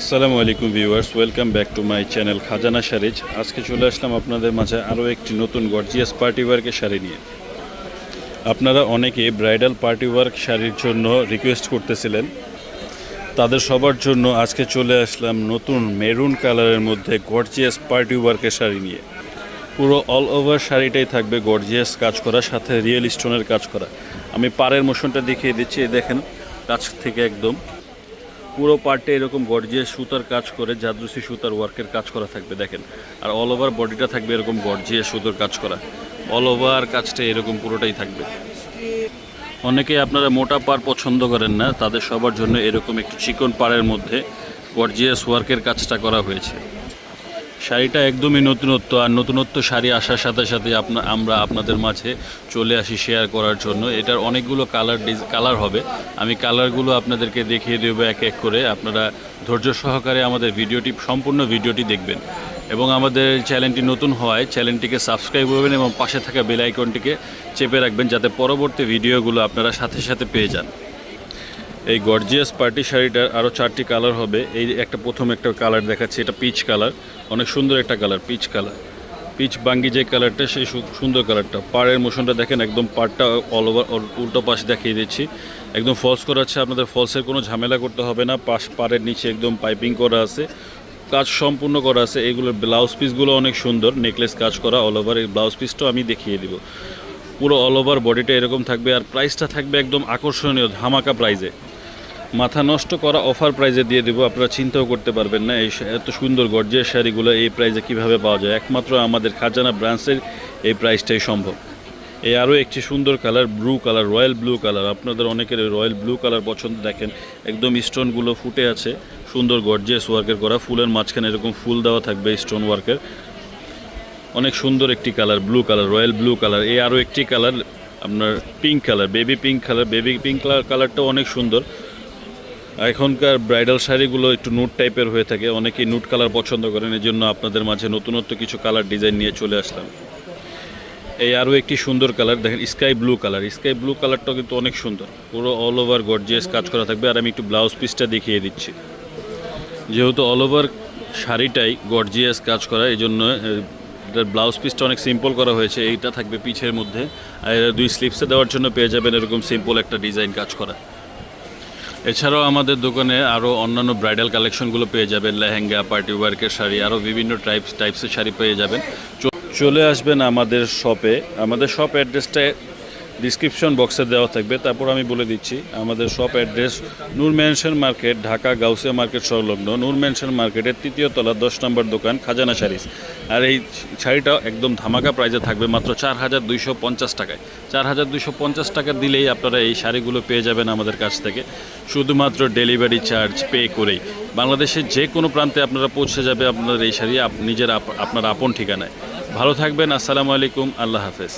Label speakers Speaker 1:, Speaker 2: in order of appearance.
Speaker 1: আসসালামু আলাইকুম viewers, welcome back to my channel Khazana sarees আজকে চলে আসলাম আপনাদের মাঝে আরও একটি নতুন গর্জিয়াস পার্টি ওয়ার্কের শাড়ি নিয়ে। আপনারা অনেকে ব্রাইডাল পার্টি ওয়ার্ক শাড়ির জন্য রিকোয়েস্ট করতেছিলেন। তাদের সবার জন্য আজকে চলে আসলাম নতুন মেরুন কালারের মধ্যে গর্জিয়াস পার্টি ওয়ার্কের শাড়ি নিয়ে। পুরো অল ওভার শাড়িটাই থাকবে গর্জিয়াস কাজ করা, সাথে রিয়েল স্টোনের কাজ করা। আমি পাড়ের মোশনটা দেখিয়ে দিচ্ছি দেখেন, কাছ থেকে একদম। পুরো পার্টে এরকম গর্জিয়াস সুতার কাজ করে জাদুসি সুতার ওয়ার্কের কাজ করা থাকবে, দেখেন। আর অল ওভার বডিটা থাকবে এরকম গর্জিয়াস সুতোর কাজ করা। অল ওভার কাজটা এরকম পুরোটাই থাকবে। অনেকে আপনারা মোটা পার পছন্দ করেন না, তাদের সবার জন্য এরকম একটু চিকন পাড়ের মধ্যে গর্জিয়াস ওয়ার্কের কাজটা করা হয়েছে। শাড়িটা একদমই নতুনত্ব, আর নতুনত্ব শাড়ি আসার সাথে সাথে আপনা, আমরা আপনাদের মাঝে চলে আসি শেয়ার করার জন্য। এটার অনেকগুলো কালার কালার হবে। আমি কালারগুলো আপনাদেরকে দেখিয়ে দেবো এক এক করে। আপনারা ধৈর্য সহকারে আমাদের ভিডিওটি, সম্পূর্ণ ভিডিওটি দেখবেন। এবং আমাদের চ্যানেলটি নতুন হওয়ায় চ্যানেলটিকে সাবস্ক্রাইব করবেন এবং পাশে থাকা বেল আইকনটিকে চেপে রাখবেন যাতে পরবর্তী ভিডিওগুলো আপনারা সাথে সাথে পেয়ে যান। এই গর্জিয়াস পার্টি শাড়িটার আরও চারটি কালার হবে। এই একটা প্রথম একটা কালার দেখাচ্ছে, এটা পিচ কালার অনেক সুন্দর একটা কালার পিচ কালার পিচ বাঙ্গি যে কালারটা সেই সুন্দর কালারটা পাড়ের মোশনটা দেখেন, একদম পাড়টা অল ওভার উল্টো পাশ দেখিয়ে দিচ্ছি। একদম ফলস করা আছে, আপনাদের ফলসের কোনো ঝামেলা করতে হবে না। পাশ পাড়ের নিচে একদম পাইপিং করা আছে। কাজ সম্পূর্ণ করা আছে। এগুলোর ব্লাউজ পিসগুলো অনেক সুন্দর নেকলেস কাজ করা অল ওভার এই ব্লাউজ পিসটাও আমি দেখিয়ে দিব। পুরো অল ওভার বডিটা এরকম থাকবে। আর প্রাইসটা থাকবে একদম আকর্ষণীয়, ধামাকা প্রাইজে মাথা নষ্ট করা অফার প্রাইজে দিয়ে দেবো, আপনারা চিন্তাও করতে পারবেন না, এই এত সুন্দর গর্জিয়াস শাড়িগুলো এই প্রাইজে কীভাবে পাওয়া যায়? একমাত্র আমাদের খাজানা ব্রাঞ্চের এই প্রাইসটাই সম্ভব। এই আরও একটি সুন্দর colour blue colour royal blue colour আপনাদের অনেকের রয়্যাল ব্লু কালার পছন্দ, দেখেন একদম স্টোনগুলো ফুটে আছে, সুন্দর গর্জিয়াস ওয়ার্কের করা, ফুলের মাঝখানে এরকম ফুল দেওয়া থাকবে স্টোন ওয়ার্কের অনেক সুন্দর একটি colour blue colour royal blue colour এই আরও একটি কালার আপনার pink colour baby pink colour baby pink colour কালারটাও অনেক সুন্দর। এখনকার ব্রাইডাল শাড়িগুলো একটু নুট টাইপের হয়ে থাকে। অনেকেই নুট কালার পছন্দ করেন এই জন্য আপনাদের মাঝে নতুনত্ব কিছু কালার ডিজাইন নিয়ে চলে আসলাম। এই আরও একটি সুন্দর কালার দেখেন sky blue colour sky blue কালারটাও কিন্তু অনেক সুন্দর। পুরো অল ওভার গর্জিয়াস কাজ করা থাকবে। আর আমি একটু ব্লাউজ পিসটা দেখিয়ে দিচ্ছি। যেহেতু অল ওভার শাড়িটাই গর্জিয়াস কাজ করা এই জন্য এটার ব্লাউজ পিসটা অনেক সিম্পল করা হয়েছে। এইটা থাকবে পিছের মধ্যে। আর দুই স্লিপসে দেওয়ার জন্য পেয়ে যাবেন এরকম সিম্পল একটা ডিজাইন কাজ করা। এছাড়াও আমাদের দোকানে আরও অন্যান্য ব্রাইডাল কালেকশনগুলো পেয়ে যাবেন, লেহেঙ্গা, পার্টি ওয়ার্কের শাড়ি আরও বিভিন্ন টাইপস টাইপসের শাড়ি পেয়ে যাবেন। চলে আসবেন আমাদের শপে আমাদের শপ অ্যাড্রেসটা ডিসক্রিপশন বক্সে দেওয়া থাকবে। তারপর আমি বলে দিচ্ছি, আমাদের shop address Noor mansion market Dhaka Gausia market সংলগ্ন নূর ম্যানশন মার্কেটের তৃতীয় তলা, দশ নম্বর দোকান, খাজানা শাড়িস আর এই শাড়িটা একদম ধামাকা প্রাইজে থাকবে মাত্র চার হাজার দুইশো পঞ্চাশ টাকায়। চার হাজার দুইশো পঞ্চাশ টাকা দিলেই আপনারা এই শাড়িগুলো পেয়ে যাবেন আমাদের কাছ থেকে। শুধুমাত্র ডেলিভারি চার্জ পে করেই। বাংলাদেশের যে কোনো প্রান্তে আপনারা পৌঁছে যাবে আপনার এই শাড়ি নিজের আপনার আপন ঠিকানায়। ভালো থাকবেন, আসসালামু আলাইকুম, আল্লাহ হাফেজ।